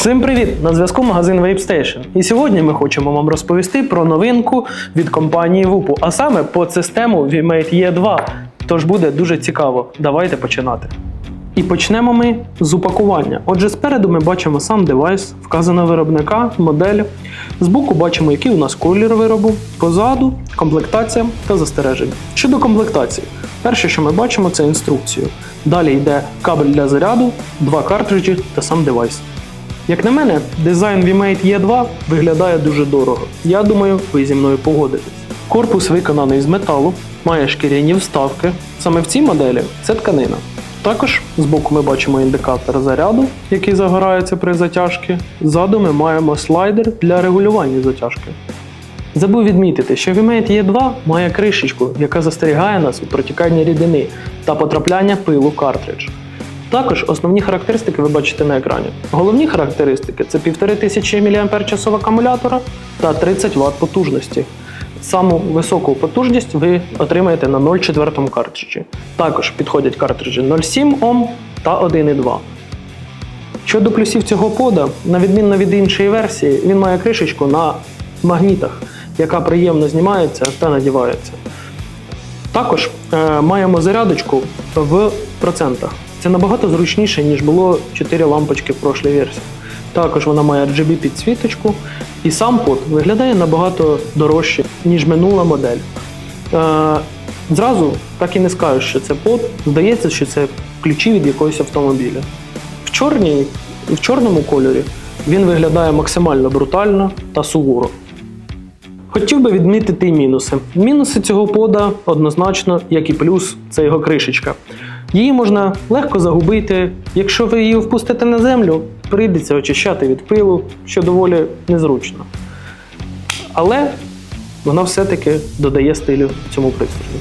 Всім привіт! На зв'язку магазин WapeStation. І сьогодні ми хочемо вам розповісти про новинку від компанії WUPU, а саме подсистему VMate E2. Тож буде дуже цікаво. Давайте починати. І почнемо ми з упакування. Отже, спереду ми бачимо сам девайс, вказано виробника, модель. Збоку бачимо, який у нас колір виробу, позаду комплектація та застереження. Щодо комплектації, перше, що ми бачимо, це інструкцію. Далі йде кабель для заряду, два картриджі та сам девайс. Як на мене, дизайн VMate E2 виглядає дуже дорого. Я думаю, ви зі мною погодитесь. Корпус виконаний з металу, має шкіряні вставки. Саме в цій моделі це тканина. Також збоку ми бачимо індикатор заряду, який загорається при затяжці. Ззаду ми маємо слайдер для регулювання затяжки. Забув відмітити, що VMate E2 має кришечку, яка застерігає нас від протікання рідини та потрапляння пилу картридж. Також основні характеристики ви бачите на екрані. Головні характеристики це 1500 мАч акумулятора та 30 Вт потужності. Саму високу потужність ви отримаєте на 0,4 картриджі. Також підходять картриджі 0,7 Ом та 1,2. Щодо плюсів цього пода, на відмінно від іншої версії, він має кришечку на магнітах, яка приємно знімається та надівається. Також е, маємо зарядочку в процентах. Це набагато зручніше, ніж було 4 лампочки в прошлій версії. Також вона має RGB підсвіточку, і сам под виглядає набагато дорожче, ніж минула модель. Е, зразу так і не скажеш, що це под. Здається, що це ключі від якогось автомобіля. В, чорній, в чорному кольорі він виглядає максимально брутально та суворо. Хотів би відмітити і мінуси. Мінуси цього пода однозначно, як і плюс, це його кришечка. Її можна легко загубити. Якщо ви її впустите на землю, прийдеться очищати від пилу, що доволі незручно. Але вона все-таки додає стилю цьому пристрою.